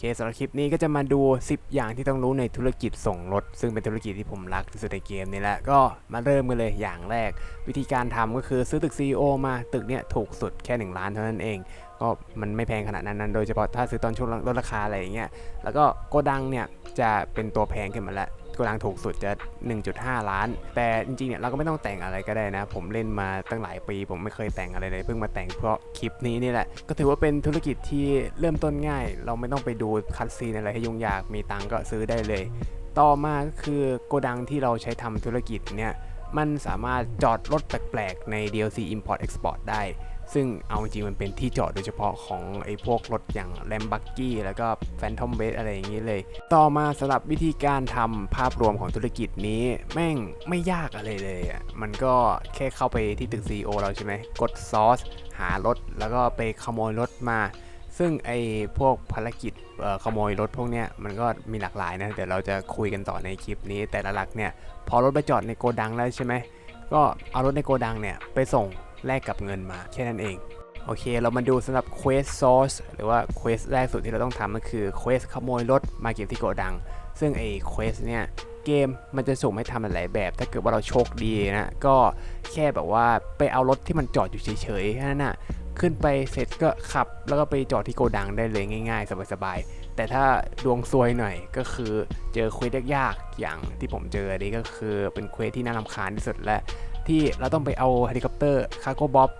เคสำหรับคลิปนี้ก็จะมาดู 10 อย่างที่ต้องรู้ในธุรกิจส่งรถ ซึ่งเป็นธุรกิจที่ผมรักที่สุดในเกมนี้แหละ ก็มาเริ่มกันเลยอย่างแรก วิธีการทำก็คือซื้อตึก CEO มาตึกเนี้ยถูกสุดแค่ 1 ล้านเท่านั้นเอง ก็มันไม่แพงขนาดนั้นนะโดยเฉพาะถ้าซื้อตอนช่วงลดราคาอะไรอย่างเงี้ยแล้วก็โกดังเนี่ยจะเป็นตัวแพงขึ้นมาแล้ว โกดังถูกสุดจะ 1.5 ล้าน แต่จริงๆเนี่ยเราก็ไม่ต้องแต่งอะไรก็ได้นะ ผมเล่นมาตั้งหลายปี ผมไม่เคยแต่งอะไรเลยเพิ่งมาแต่งเพราะคลิปนี้นี่แหละ ก็ถือว่าเป็นธุรกิจที่เริ่มต้นง่าย เราไม่ต้องไปดูคัดซีนอะไรให้ยุ่งยากมีตังก็ซื้อได้เลย ต่อมาก็คือโกดังที่เราใช้ทำธุรกิจเนี่ยมันสามารถจอดรถแปลกๆใน DLC Import Export ได้ ซึ่งเอาจริงมันเป็นที่จอดโดยเฉพาะของไอ้พวกรถอย่าง l a m b o r g h i แล้วก็ Phantom b a s อะไรอย่างนี้เลย ต่อมาสำหรับวิธีการทำภาพรวมของธุรกิจนี้ แม่งไม่ยากอะไรเลยอะมันก็แค่เข้าไปที่ตึก CEO เราใช่ไหมกดซอสหารถ แล้วก็ไปขโมยรถมา ซึ่งไอ้พวกภารกิจขโมยรถพวกเนี้ยมันก็มีหลากหลายนะเดี๋ยวเราจะคุยกันต่อในคลิปนี้แต่ละหลักเนี่ยพอรถไปจอดในโกดังแล้วใช่ไหมก็เอารถในโกดังเนี่ยไปส่ง แลกกับเงินมาแค่นั้นเอง โอเค เรามาดูสำหรับ Quest Source หรือว่า Quest แรกสุดที่เราต้องทำก็คือ Quest ขโมยรถมาเก็บที่โกดัง ซึ่งไอ้ Quest เนี่ยเกมมันจะส่งให้ทำหลายแบบ ถ้าเกิดว่าเราโชคดีนะ ก็แค่แบบว่าไปเอารถที่มันจอดอยู่เฉยๆแค่นั้นนะขึ้นไปเสร็จก็ขับ แล้วก็ไปจอดที่โกดังได้เลยง่าย ๆ สบายๆ แต่ถ้าดวงซวยหน่อยก็คือเจอเควสยากๆ อย่างที่ผมเจอนี้ก็คือเป็นเควสที่น่ารำคาญที่สุดและ ที่เราต้องไปเอาเฮลิคอปเตอร์คาร์โกบ๊อบ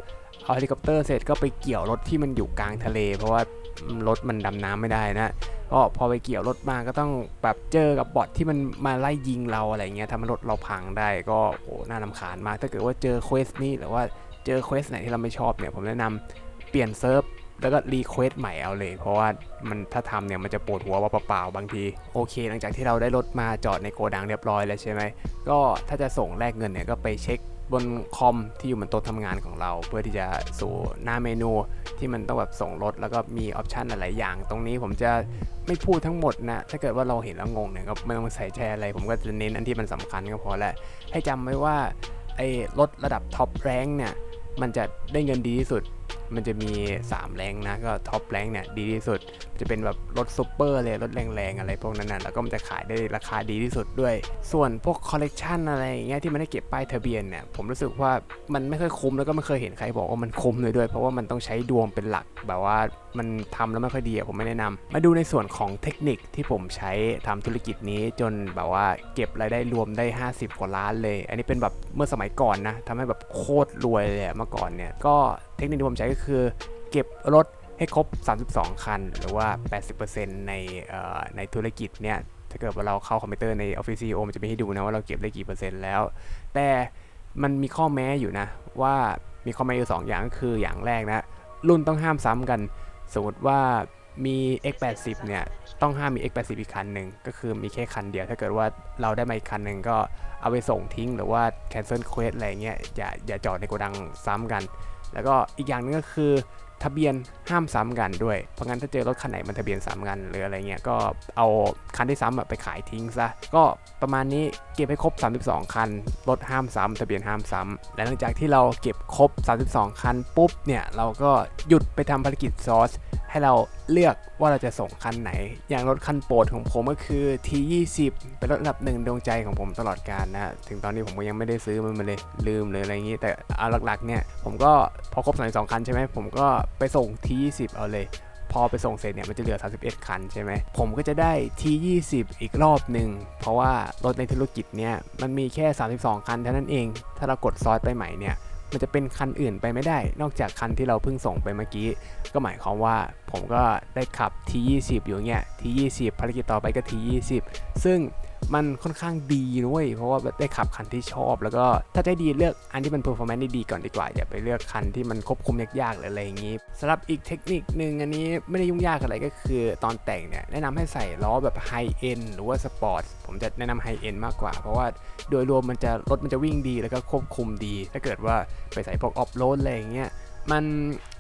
เอาเฮลิคอปเตอร์เสร็จก็ไปเกี่ยวรถที่มันอยู่กลางทะเล เพราะว่ารถมันดำน้ำไม่ได้นะก็พอไปเกี่ยวรถมาก็ต้องแบบเจอกับบอทที่มันมาไล่ยิงเราอะไรเงี้ยทำให้รถเราพังได้ก็โอ้น่ารำคาญมากถ้าเกิดว่าเจอเควสนี้หรือว่าเจอเควสไหนที่เราไม่ชอบเนี่ยผมแนะนำเปลี่ยนเซิร์ฟแล้วก็รีเควสใหม่เอาเลย เพราะว่ามันถ้าทำเนี่ยมันจะปวดหัวว่าเปล่าๆบางที โอเค หลังจากที่เราได้รถมาจอดในโกดังเรียบร้อยแล้วใช่ไหมก็ถ้าจะส่งแลกเงินเนี่ยก็ไปเช็ค บนคอมที่อยู่บนโต๊ะทำงานของเรา เพื่อที่จะสู่หน้าเมนูที่มันต้องแบบส่งรถแล้วก็มีออปชันหลายอย่าง ตรงนี้ผมจะไม่พูดทั้งหมดนะถ้าเกิดว่าเราเห็นแล้วงงเนี่ยก็ไม่ต้องใส่แชร์อะไร ผมก็จะเน้นอันที่มันสำคัญก็พอแหละให้จำไว้ว่าไอ้รถระดับท็อปแรงเนี่ยมันจะได้เงินดีที่สุด มันจะมี 3 แรงนะ ก็ท็อปแรงเนี่ยดีที่สุด จะเป็นแบบรถซูเปอร์เลย รถแรงๆอะไรพวกนั้นนะแล้วก็มันจะขายได้ราคาดีที่สุดด้วย ส่วนพวกคอลเลกชันอะไรอย่างเงี้ยที่มันได้เก็บป้ายทะเบียนเนี่ย ผมรู้สึกว่ามันไม่ค่อยคุ้มแล้วก็ไม่เคยเห็นใครบอกว่ามันคุ้มเลยด้วย เพราะว่ามันต้องใช้ดวงเป็นหลัก แบบว่ามันทำแล้วไม่ค่อยดีผมไม่แนะนำมาดูในส่วนของเทคนิคที่ผมใช้ทำธุรกิจนี้จนแบบว่าเก็บรายได้รวมได้ 50 กว่าล้านเลย อันนี้เป็นแบบเมื่อสมัยก่อนนะทำให้แบบโคตรรวยเลยเมื่อก่อนเนี่ยก็ เทคนิคที่ผมใช้ก็คือ เก็บรถให้ครบ 32 คัน หรือว่า 80%ในในธุรกิจเนี่ย ถ้าเกิดว่าเราเข้าคอมพิวเตอร์ใน Office CEO มันจะมีให้ดูนะว่าเราเก็บได้กี่เปอร์เซ็นต์แล้ว แต่มันมีข้อแม้อยู่นะ ว่ามีข้อแม้อยู่ 2 อย่างก็คืออย่างแรกนะ รุ่นต้องห้ามซ้ำกัน สมมติว่ามี X80 เนี่ย ต้องห้ามมี X80 อีกคันหนึ่งก็คือมีแค่คันเดียว ถ้าเกิดว่าเราได้มาอีกคันหนึ่งก็เอาไปส่งทิ้งหรือว่า cancel quest อะไรเงี้ยอย่าอย่าจอดในโกดังซ้ำกัน แล้วก็อีกอย่างหนึงก็คือทะเบียนห้ามซ้ำกันด้วย เพราะงั้นถ้าเจอรถคันไหนมันทะเบียนซ้ำกันหรืออะไรเงี้ย ก็เอาคันที่ซ้ำไปขายทิ้งซะ ก็ประมาณนี้เก็บให้ครบ 32 คัน รถห้ามซ้ำทะเบียนห้ามซ้ำและหลังจากที่เราเก็บครบ 32 คันปุ๊บเนี่ย เราก็หยุดไปทำภารกิจซอสให้เราเลือกว่าเราจะส่งคันไหน อย่างรถคันโปรดของผมก็คือ T20 เป็นรถอันดับหนึ่งดวงใจของผมตลอดกาลนะถึงตอนนี้ผมก็ยังไม่ได้ซื้อมันมาเลยลืมเลยอะไรอย่างนี้ แต่เอาหลักๆเนี่ยผมก็พอครบ32คันใช่ไหมผมก็ไปส่ง T20 เอาเลยพอไปส่งเสร็จเนี่ยมันจะเหลือ 31 คันใช่ไหม ผมก็จะได้ T20 อีกรอบหนึ่ง เพราะว่ารถในธุรกิจเนี่ยมันมีแค่ 32 คันเท่านั้นเอง ถ้าเรากดซอสไปใหม่เนี่ย มันจะเป็นคันอื่นไปไม่ได้ นอกจากคันที่เราเพิ่งส่งไปเมื่อกี้ ก็หมายความว่าผมก็ได้ขับ T20 อยู่เงี้ย T20 ภารกิจต่อไปก็ T20 ซึ่ง มันค่อนข้างดีนะเว้ยเพราะว่าได้ขับคันที่ชอบ แล้วก็ถ้าจะให้ดีเลือกอันที่มัน performance ได้ดีก่อนดีกว่าอย่าไปเลือกคันที่มันควบคุมยากๆหรืออะไรอย่างงี้สำหรับอีกเทคนิคหนึ่งอันนี้ไม่ได้ยุ่งยากอะไรก็คือตอนแต่งเนี่ยแนะนำให้ใส่ล้อแบบ high end หรือว่า sport ผมจะแนะนำ high end มากกว่า เพราะว่าโดยรวมมันจะรถมันจะวิ่งดีแล้วก็ควบคุมดี ถ้าเกิดว่าไปใส่พวกออฟโรดอะไรอย่างเงี้ย มัน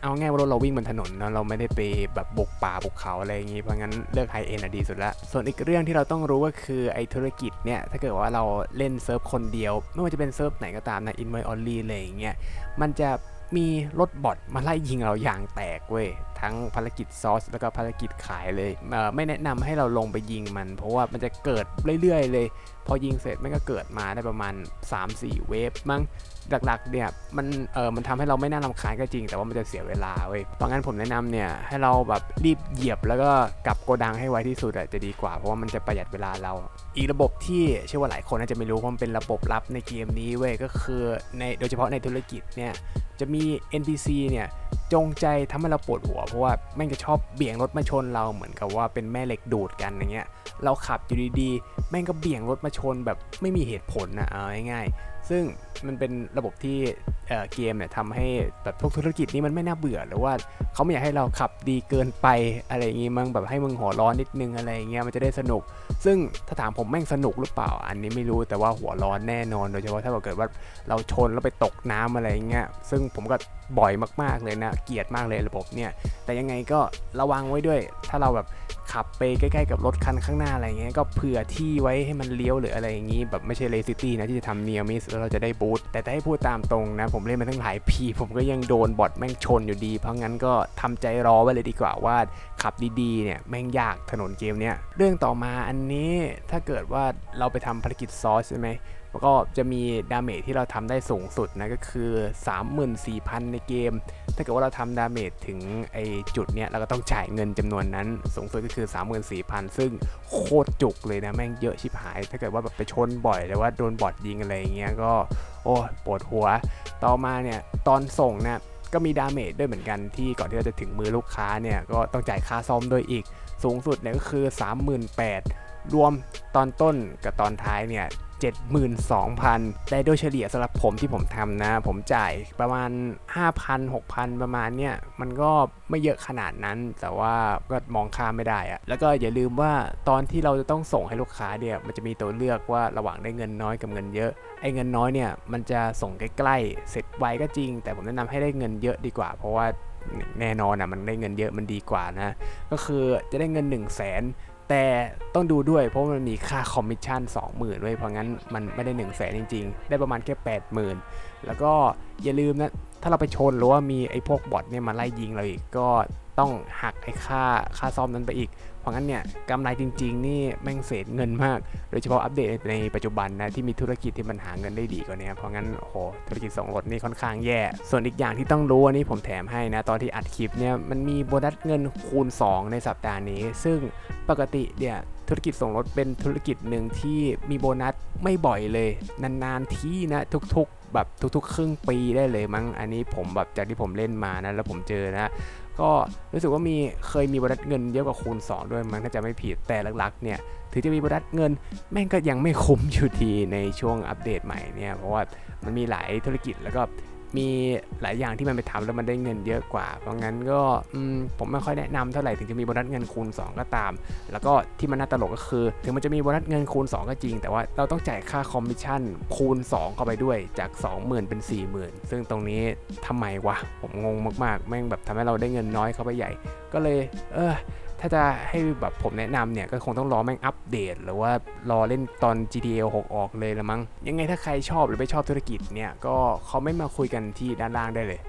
เอาง่ายว่ารถเราวิ่งบนถนนเนาะเราไม่ได้ไปแบบบุกป่าบุกเขาอะไรอย่างงี้เพราะงั้นเลือกไฮเอ็นอะดีสุดละส่วนอีกเรื่องที่เราต้องรู้ก็คือไอธุรกิจเนี่ยถ้าเกิดว่าเราเล่นเซิร์ฟคนเดียว ไม่ว่าจะเป็นเซิร์ฟไหนก็ตามนะอินไวออลลี่อะไรอย่างเงี้ยมันจะมีรถบอทมาไล่ยิงเราอย่างแตกเว้ยทั้งภารกิจซอสแล้วก็ภารกิจขายเลย ไม่แนะนำให้เราลงไปยิงมัน เพราะว่ามันจะเกิดเรื่อยๆเลย พอยิงเสร็จมันก็เกิดมาได้ประมาณ 3-4 เวฟมั้งหลักๆเนี่ยมันเออมันทำให้เราไม่น่ารำคาญก็จริง แต่ว่ามันจะเสียเวลาเว้ยเพราะงั้นผมแนะนำเนี่ยให้เราแบบรีบเหยียบแล้วก็กลับโกดังให้ไวที่สุดอะจะดีกว่าเพราะว่ามันจะประหยัดเวลาเรา อีกระบบที่เชื่อว่าหลายคนน่าจะไม่รู้เพราะมันเป็นระบบลับในเกมนี้เว้ยก็คือในโดยเฉพาะในธุรกิจเนี่ยจะมี NPC เนี่ย จงใจทำให้เราปวดหัว เพราะว่าแม่งจะชอบเบี่ยงรถมาชนเราเหมือนกับว่าเป็นแม่เหล็กดูดกันอย่างเงี้ย เราขับอยู่ดีๆ แม่งก็เบี่ยงรถมาชนแบบไม่มีเหตุผลนะเอาง่ายๆ ซึ่งมันเป็นระบบที่เเกมเนี่ยทำให้แบบพวกธุรกิจนี้มันไม่น่าเบื่อหรือว่าเขาไม่อยากให้เราขับดีเกินไปอะไรอย่างงี้มั้งแบบให้มึงหัวร้อนนิดนึงอะไรอย่างเงี้ยมันจะได้สนุก ซึ่งถ้าถามผมแม่งสนุกหรือเปล่า อันนี้ไม่รู้แต่ว่าหัวร้อนแน่นอน โดยเฉพาะถ้าเกิดว่าเราชนแล้วไปตกน้ำอะไรอย่างเงี้ยซึ่งผมก็ บ่อยมากๆเลยนะ เกลียดมากเลยระบบเนี่ย แต่ยังไงก็ระวังไว้ด้วย ถ้าเราแบบขับไปใกล้ๆกับรถคันข้างหน้าอะไรเงี้ย ก็เผื่อที่ไว้ให้มันเลี้ยวหรืออะไรอย่างงี้ แบบไม่ใช่เลซิตี้นะที่จะทำเนียมิสแล้วเราจะได้บูทแต่ถ้าให้พูดตามตรงนะ ผมเล่นมาตั้งหลายปีผมก็ยังโดนบอทแม่งชนอยู่ดี เพราะงั้นก็ทำใจรอไว้เลยดีกว่าว่าขับดีๆเนี่ยแม่งยากถนนเกมเนี้ยเรื่องต่อมาอันนี้ถ้าเกิดว่าเราไปทำภารกิจซอสใช่ไหม แล้วก็จะมีดาเมจที่เราทำได้สูงสุดนะก็คือ 34,000 ในเกม ถ้าเกิดว่าเราทำดาเมจถึงไอจุดเนี้ยเราก็ต้องจ่ายเงินจำนวนนั้น สูงสุดก็คือ 34,000 ซึ่งโคตรจุกเลยนะแม่งเยอะชิบหาย ถ้าเกิดว่าแบบไปชนบ่อยหรือว่าโดนบอทยิงอะไรอย่างเงี้ยก็โอ้ปวดหัว ต่อมาเนี่ยตอนส่งเนี่ยก็มีดาเมจด้วยเหมือนกันที่ก่อนที่เราจะถึงมือลูกค้าเนี่ยก็ต้องจ่ายค่าซ่อมด้วยอีก สูงสุดเนี่ยก็คือ 38,000รวมตอนต้นกับตอนท้ายเนี่ย 72,000 แต่โดยเฉลี่ยสำหรับผมที่ผมทำนะ ผมจ่ายประมาณ 5,000 6,000 ประมาณเนี่ย มันก็ไม่เยอะขนาดนั้น แต่ว่าก็มองข้ามไม่ได้อะแล้วก็อย่าลืมว่าตอนที่เราจะต้องส่งให้ลูกค้าเนี่ย มันจะมีตัวเลือกว่าระหว่างได้เงินน้อยกับเงินเยอะ ไอ้เงินน้อยเนี่ย มันจะส่งใกล้ๆ เสร็จไวก็จริง แต่ผมแนะนำให้ได้เงินเยอะดีกว่า เพราะว่าแน่นอนอะมันได้เงินเยอะมันดีกว่านะ ก็คือจะได้เงิน 1 0 0 0 0แสน แต่ต้องดูด้วยเพราะมันมีค่าคอมมิชชั่น20,000ด้วยเพราะงั้นมันไม่ได้1 0 0 0 0แสนจริง ๆ ได้ประมาณแค่ 80,000 แล้วก็อย่าลืมนะ ถ้าเราไปชนหรือว่ามีไอ้พวกบอทเนี่ยมาไล่ยิงเราอีกก็ ต้องหักไอ้ค่าค่าซ่อมนั้นไปอีก เพราะงั้นเนี่ยกำไรจริง ๆ นี่แม่งเศษเงินมาก โดยเฉพาะอัปเดตในปัจจุบันนะที่มีธุรกิจที่มันหาเงินได้ดีกว่านี้เพราะงั้นโหธุรกิจส่งรถนี่ค่อนข้างแย่ ส่วนอีกอย่างที่ต้องรู้อันนี้ผมแถมให้นะตอนที่อัดคลิปเนี่ยมันมีโบนัสเงินคูณ 2 ในสัปดาห์นี้ ซึ่งปกติเนี่ยธุรกิจส่งรถเป็นธุรกิจหนึ่งที่มีโบนัสไม่บ่อยเลย นานๆที่นะทุกๆ แบบทุกๆ ครึ่งปีได้เลยมั้งอันนี้ผมแบบจากที่ผมเล่นมานะแล้วผมเจอนะ ก็รู้สึกว่ามีเคยมีโบนัสเงินเยอะกว่าคูณ 2 ด้วยมันถ้าจะไม่ผิดแต่หลักๆเนี่ยถึงจะมีโบนัสเงินแม่งก็ยังไม่คุ้มอยู่ดีในช่วงอัปเดตใหม่เนี่ยเพราะว่ามันมีหลายธุรกิจแล้วก็ มีหลายอย่างที่มันไปทำแล้วมันได้เงินเยอะกว่า เพราะงั้นก็ผมไม่ค่อยแนะนำเท่าไหร่ถึงจะมีโบนัสเงินคูณ 2 ก็ตาม แล้วก็ที่มันน่าตลกก็คือ ถึงมันจะมีโบนัสเงินคูณ 2 ก็จริง แต่ว่าเราต้องจ่ายค่าคอมมิชชั่นคูณ 2 เข้าไปด้วยจาก 20,000 เป็น 40,000 ซึ่งตรงนี้ทำไมวะผมงงมากๆ แม่งแบบทำให้เราได้เงินน้อยเข้าไปใหญ่ ก็เลย เออ ถ้าจะให้แบบผมแนะนำเนี่ย ก็คงต้องรอแม่งอัปเดต หรือว่ารอเล่นตอน GTA 6 ออกเลยละมั้ง ยังไงถ้าใครชอบหรือไม่ชอบธุรกิจเนี่ย ก็คอมเมนต์มาคุยกันที่ด้านล่างได้เลย